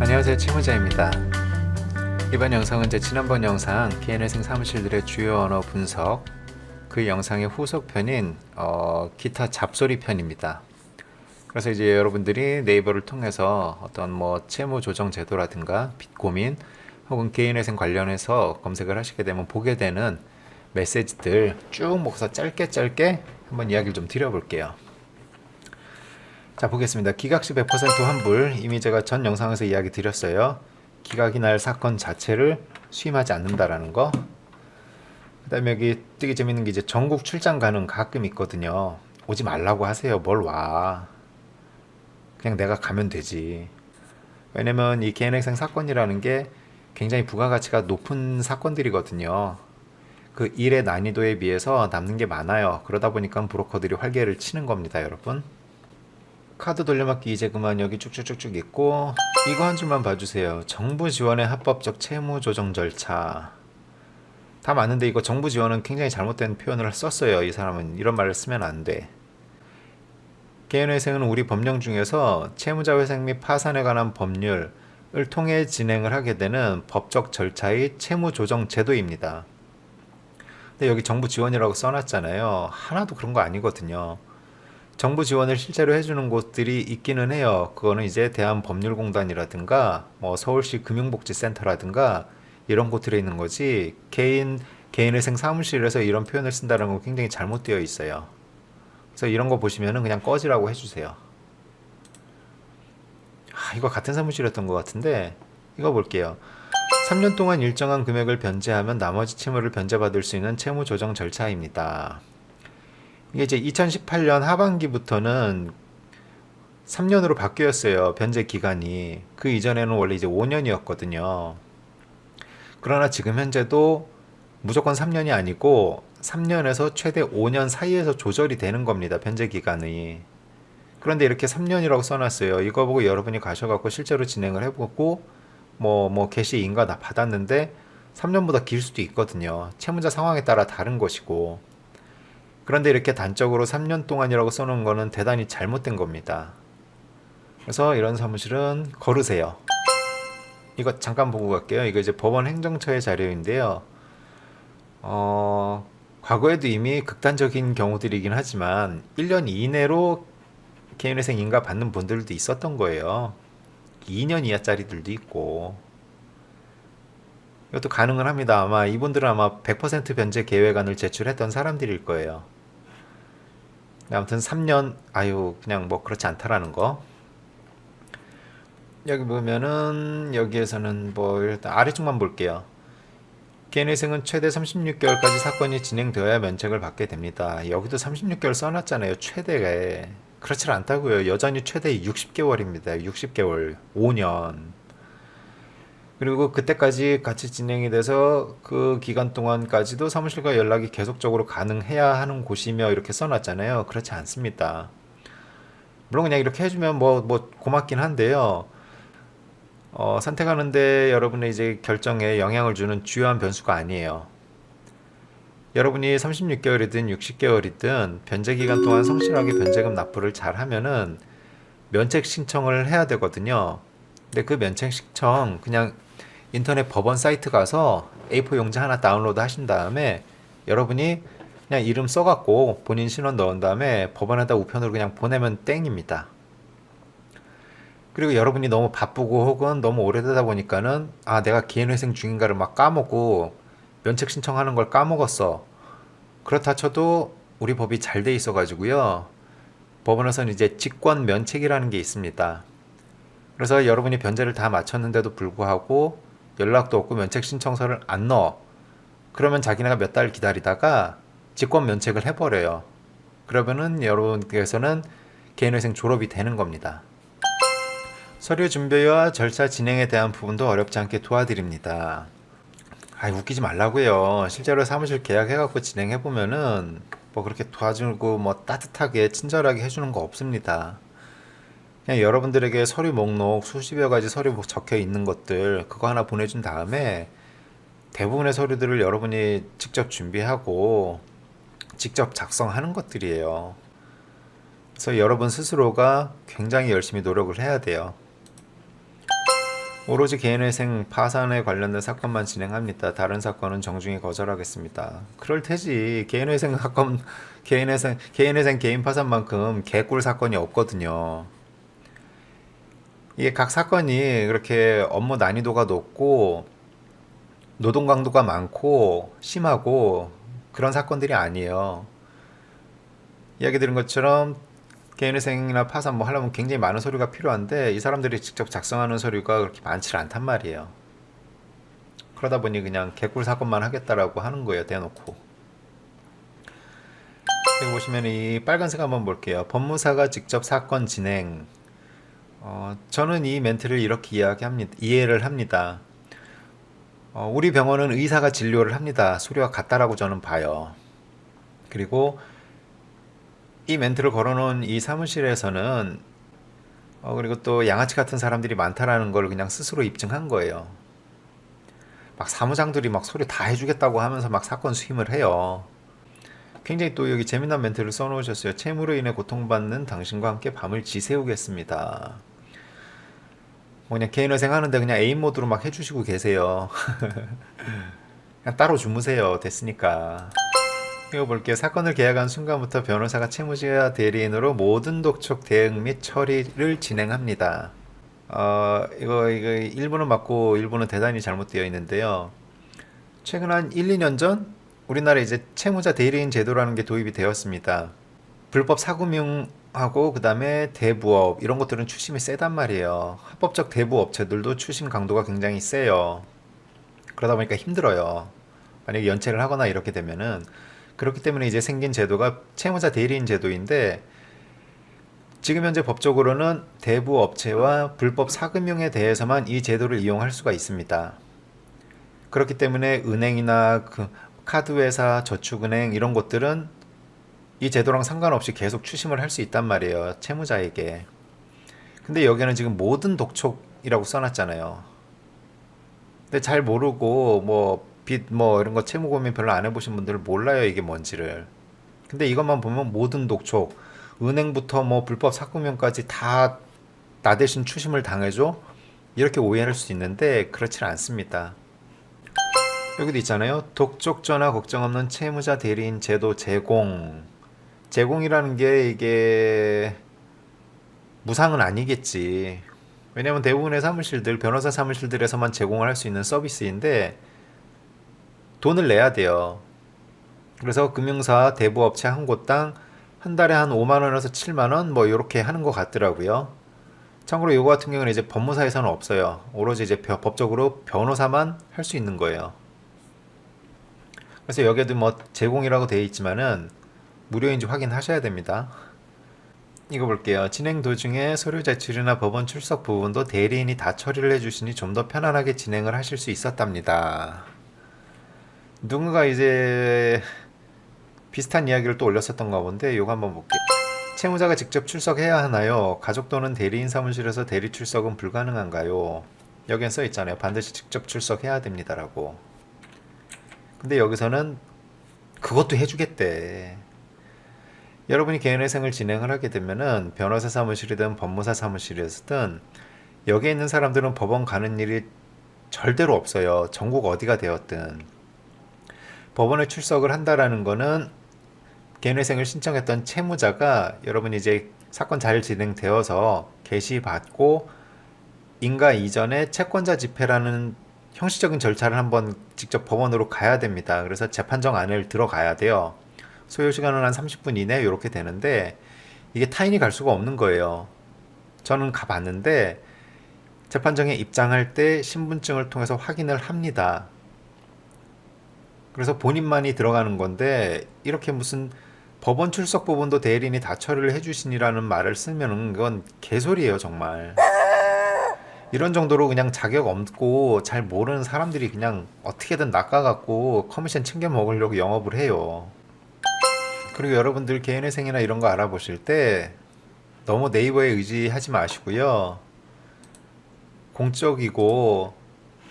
안녕하세요 채무자입니다. 이번 영상은 제 지난번 영상 KN회생 사무실들의 주요 언어 분석 그 영상의 후속편인 어, 기타 잡소리 편입니다. 그래서 이제 여러분들이 네이버를 통해서 어떤 뭐 채무 조정 제도라든가 빚 고민 혹은 개인회생 관련해서 검색을 하시게 되면 보게 되는 메시지들 쭉 모아서 짧게 짧게 한번 이야기를 좀 드려볼게요 자 보겠습니다. 기각시 100% 환불 이미 제가 전 영상에서 이야기 드렸어요. 기각이 날 사건 자체를 수임하지 않는다라는 거. 그다음에 여기 되게 재밌는 게 이제 전국 출장 가능 가끔 있거든요. 오지 말라고 하세요. 뭘 와. 그냥 내가 가면 되지. 왜냐면 이 개인행생 사건이라는 게 굉장히 부가가치가 높은 사건들이거든요. 그 일의 난이도에 비해서 남는 게 많아요. 그러다 보니까 브로커들이 활개를 치는 겁니다, 여러분. 카드 돌려막기 이제 그만 여기 쭉쭉쭉쭉 있고 이거 한 줄만 봐주세요. 정부 지원의 합법적 채무 조정 절차. 다 맞는데 이거 정부 지원은 굉장히 잘못된 표현을 썼어요. 이 사람은 이런 말을 쓰면 안 돼. 개인회생은 우리 법령 중에서 채무자 회생 및 파산에 관한 법률을 통해 진행을 하게 되는 법적 절차의 채무 조정 제도입니다. 근데 여기 정부 지원이라고 써놨잖아요. 하나도 그런 거 아니거든요. 정부 지원을 실제로 해주는 곳들이 있기는 해요. 그거는 이제 대한법률공단이라든가 뭐 서울시 금융복지센터라든가 이런 곳들에 있는 거지 개인 개인회생 사무실에서 이런 표현을 쓴다는 건 굉장히 잘못되어 있어요. 그래서 이런 거 보시면은 그냥 꺼지라고 해주세요. 아, 이거 같은 사무실이었던 것 같은데 이거 볼게요. 3년 동안 일정한 금액을 변제하면 나머지 채무를 변제받을 수 있는 채무 조정 절차입니다. 이게 이제 2018년 하반기부터는 3년으로 바뀌었어요. 변제 기간이. 그 이전에는 원래 이제 5년이었거든요. 그러나 지금 현재도 무조건 3년이 아니고 3년에서 최대 5년 사이에서 조절이 되는 겁니다. 변제 기간이. 그런데 이렇게 3년이라고 써놨어요. 이거 보고 여러분이 가셔갖고 실제로 진행을 해보고 뭐, 뭐, 개시 인가 다 받았는데 3년보다 길 수도 있거든요. 채무자 상황에 따라 다른 것이고. 그런데 이렇게 단적으로 3년 동안이라고 써놓은 거는 대단히 잘못된 겁니다. 그래서 이런 사무실은 거르세요. 이거 잠깐 보고 갈게요. 이거 이제 법원 행정처의 자료인데요. 어, 과거에도 이미 극단적인 경우들이긴 하지만 1년 이내로 개인회생 인가 받는 분들도 있었던 거예요. 2년 이하짜리들도 있고. 이것도 가능을 합니다. 아마 이분들은 아마 100% 변제 계획안을 제출했던 사람들일 거예요. 아무튼 3년 아유 그냥 뭐 그렇지 않다라는 거. 여기 보면은 여기에서는 뭐 일단 아래쪽만 볼게요. 개인회생은 최대 36개월까지 사건이 진행되어야 면책을 받게 됩니다. 여기도 36개월 써놨잖아요. 최대에. 그렇지 않다고요. 여전히 최대 60개월입니다. 60개월. 5년. 그리고 그때까지 같이 진행이 돼서 그 기간 동안까지도 사무실과 연락이 계속적으로 가능해야 하는 곳이며 이렇게 써놨잖아요. 그렇지 않습니다. 물론 그냥 이렇게 해주면 뭐, 뭐 고맙긴 한데요. 어, 선택하는데 여러분의 이제 결정에 영향을 주는 주요한 변수가 아니에요. 여러분이 36개월이든 60개월이든 변제 기간 동안 성실하게 변제금 납부를 잘 하면은 면책 신청을 해야 되거든요. 근데 그 면책 신청 그냥 인터넷 법원 사이트 가서 A4 용지 하나 다운로드 하신 다음에 여러분이 그냥 이름 써갖고 본인 신원 넣은 다음에 법원에다 우편으로 그냥 보내면 땡입니다. 그리고 여러분이 너무 바쁘고 혹은 너무 오래되다 보니까는 아 내가 기회회생 중인가를 막 까먹고 면책 신청하는 걸 까먹었어. 그렇다 쳐도 우리 법이 잘 돼 있어 가지고요. 법원에서는 이제 직권 면책이라는 게 있습니다. 그래서 여러분이 변제를 다 마쳤는데도 불구하고 연락도 없고 면책 신청서를 안 넣어. 그러면 자기네가 몇 달 기다리다가 직권 면책을 해버려요. 그러면은 여러분께서는 개인회생 졸업이 되는 겁니다. 서류 준비와 절차 진행에 대한 부분도 어렵지 않게 도와드립니다. 아, 웃기지 말라고요. 실제로 사무실 계약해갖고 진행해보면은 뭐 그렇게 도와주고 뭐 따뜻하게 친절하게 해주는 거 없습니다. 그냥 여러분들에게 서류 목록 수십여 가지 서류 적혀 있는 것들 그거 하나 보내준 다음에 대부분의 서류들을 여러분이 직접 준비하고 직접 작성하는 것들이에요. 그래서 여러분 스스로가 굉장히 열심히 노력을 해야 돼요. 오로지 개인회생 파산에 관련된 사건만 진행합니다. 다른 사건은 정중히 거절하겠습니다. 그럴 테지. 개인회생 사건, 개인회생, 개인회생 개인 파산만큼 개꿀 사건이 없거든요. 이게 각 사건이 그렇게 업무 난이도가 높고 노동 강도가 많고 심하고 그런 사건들이 아니에요. 이야기 드린 것처럼 개인회생이나 파산 뭐 하려면 굉장히 많은 서류가 필요한데 이 사람들이 직접 작성하는 서류가 그렇게 많지 않단 말이에요. 그러다 보니 그냥 개꿀 사건만 하겠다라고 하는 거예요. 대놓고. 여기 보시면 이 빨간색 한번 볼게요. 법무사가 직접 사건 진행. 어, 저는 이 멘트를 이렇게 이야기합니다. 이해를 합니다. 어, 우리 병원은 의사가 진료를 합니다. 소리와 같다라고 저는 봐요. 그리고 이 멘트를 걸어놓은 이 사무실에서는 어, 그리고 또 양아치 같은 사람들이 많다라는 걸 그냥 스스로 입증한 거예요. 막 사무장들이 막 소리 다 해주겠다고 하면서 막 사건 수임을 해요. 굉장히 또 여기 재미난 멘트를 써놓으셨어요. 채무로 인해 고통받는 당신과 함께 밤을 지새우겠습니다. 뭐 그냥 개인회생 하는데 그냥 애인 모드로 막 해주시고 계세요. 그냥 따로 주무세요. 됐으니까. 이거 볼게요. 사건을 계약한 순간부터 변호사가 채무자 대리인으로 모든 독촉 대응 및 처리를 진행합니다. 어, 이거, 이거, 일부는 맞고 일부는 대단히 잘못되어 있는데요. 최근 한 1, 2년 전 우리나라에 이제 채무자 대리인 제도라는 게 도입이 되었습니다. 불법 사금융 하고 그다음에 대부업 이런 것들은 추심이 세단 말이에요. 합법적 대부업체들도 추심 강도가 굉장히 세요. 그러다 보니까 힘들어요. 만약에 연체를 하거나 이렇게 되면은 그렇기 때문에 이제 생긴 제도가 채무자 대리인 제도인데 지금 현재 법적으로는 대부 업체와 불법 사금융에 대해서만 이 제도를 이용할 수가 있습니다. 그렇기 때문에 은행이나 그 카드 회사, 저축은행 이런 곳들은 이 제도랑 상관없이 계속 추심을 할 수 있단 말이에요. 채무자에게. 근데 여기는 지금 모든 독촉이라고 써놨잖아요. 근데 잘 모르고 뭐 빚 뭐 이런 거 채무 고민 별로 안 해보신 분들은 몰라요 이게 뭔지를. 근데 이것만 보면 모든 독촉, 은행부터 뭐 불법 사금융까지 다 나 대신 추심을 당해줘 이렇게 오해할 수 있는데 그렇지 않습니다. 여기도 있잖아요. 독촉 전화 걱정 없는 채무자 대리인 제도 제공. 제공이라는 게 이게 무상은 아니겠지. 왜냐면 대부분의 사무실들, 변호사 사무실들에서만 제공을 할 수 있는 서비스인데 돈을 내야 돼요. 그래서 금융사 대부업체 한 곳당 한 달에 한 5만 원에서 7만 원 뭐 이렇게 하는 것 같더라고요. 참고로 이거 같은 경우는 이제 법무사에서는 없어요. 오로지 이제 벼- 법적으로 변호사만 할 수 있는 거예요. 그래서 여기에도 뭐 제공이라고 되어 있지만은 무료인지 확인하셔야 됩니다. 이거 볼게요. 진행 도중에 서류 제출이나 법원 출석 부분도 대리인이 다 처리를 해주시니 좀 더 편안하게 진행을 하실 수 있었답니다. 누군가 이제 비슷한 이야기를 또 올렸었던가 본데 이거 한번 볼게요. 채무자가 직접 출석해야 하나요? 가족 또는 대리인 사무실에서 대리 출석은 불가능한가요? 여기엔 써 있잖아요. 반드시 직접 출석해야 됩니다라고. 근데 여기서는 그것도 해주겠대. 여러분이 개인회생을 진행을 하게 되면은 변호사 사무실이든 법무사 사무실이든 여기에 있는 사람들은 법원 가는 일이 절대로 없어요. 전국 어디가 되었든. 법원에 출석을 한다라는 거는 개인회생을 신청했던 채무자가 여러분 이제 사건 잘 진행되어서 개시 받고 인가 이전에 채권자 집회라는 형식적인 절차를 한번 직접 법원으로 가야 됩니다. 그래서 재판정 안을 들어가야 돼요. 소요 시간은 한 30분 이내 이렇게 되는데 이게 타인이 갈 수가 없는 거예요. 저는 가봤는데 재판정에 입장할 때 신분증을 통해서 확인을 합니다. 그래서 본인만이 들어가는 건데 이렇게 무슨 법원 출석 부분도 대리인이 다 처리를 해주시니라는 말을 쓰면은 그건 개소리예요 정말. 이런 정도로 그냥 자격 없고 잘 모르는 사람들이 그냥 어떻게든 낚아갖고 커미션 챙겨 먹으려고 영업을 해요. 그리고 여러분들 개인회생이나 이런 거 알아보실 때 너무 네이버에 의지하지 마시고요. 공적이고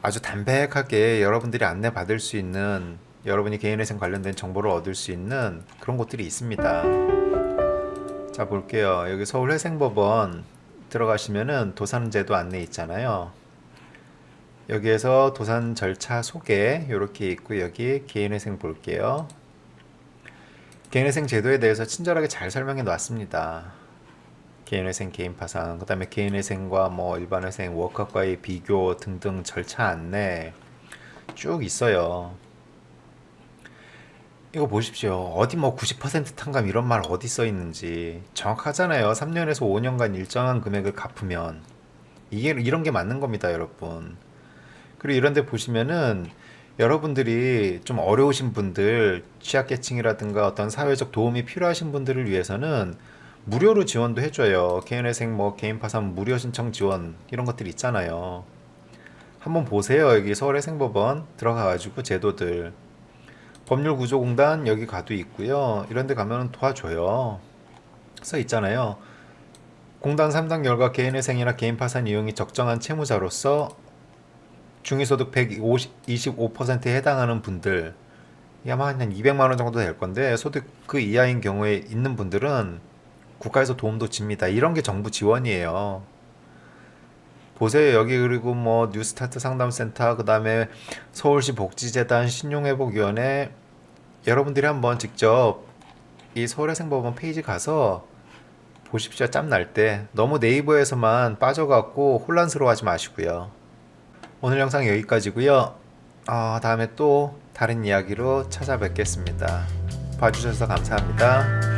아주 담백하게 여러분들이 안내 받을 수 있는 여러분이 개인회생 관련된 정보를 얻을 수 있는 그런 곳들이 있습니다. 자 볼게요. 여기 서울회생법원 들어가시면은 도산제도 안내 있잖아요. 여기에서 도산 절차 소개 이렇게 있고 여기 개인회생 볼게요. 개인회생 제도에 대해서 친절하게 잘 설명해 놨습니다. 개인회생, 개인파산, 그다음에 개인회생과 뭐 일반회생, 워크업과의 비교 등등 절차 안내 쭉 있어요. 이거 보십시오. 어디 뭐 90% 탕감 이런 말 어디 써 있는지 정확하잖아요. 3년에서 5년간 일정한 금액을 갚으면 이게 이런 게 맞는 겁니다, 여러분. 그리고 이런 데 보시면은 여러분들이 좀 어려우신 분들, 취약계층이라든가 어떤 사회적 도움이 필요하신 분들을 위해서는 무료로 지원도 해줘요. 개인회생 뭐 개인 파산 무료 신청 지원 이런 것들 있잖아요. 한번 보세요. 여기 서울회생법원 들어가가지고 제도들 법률구조공단 여기 가도 있고요. 이런 데 가면 도와줘요. 써 있잖아요. 공단 3단 결과 개인회생이나 개인 파산 이용이 적정한 채무자로서 중위소득 125%에 해당하는 분들 아마 한 200만 원 정도 될 건데 소득 그 이하인 경우에 있는 분들은 국가에서 도움도 줍니다. 이런 게 정부 지원이에요. 보세요. 여기 그리고 뭐 뉴스타트 상담센터 그다음에 서울시 복지재단 신용회복위원회 여러분들이 한번 직접 이 서울회생법원 페이지 가서 보십시오. 짬 날 때 너무 네이버에서만 빠져갖고 혼란스러워하지 마시고요. 오늘 영상 여기까지고요. 어, 다음에 또 다른 이야기로 찾아뵙겠습니다. 봐주셔서 감사합니다.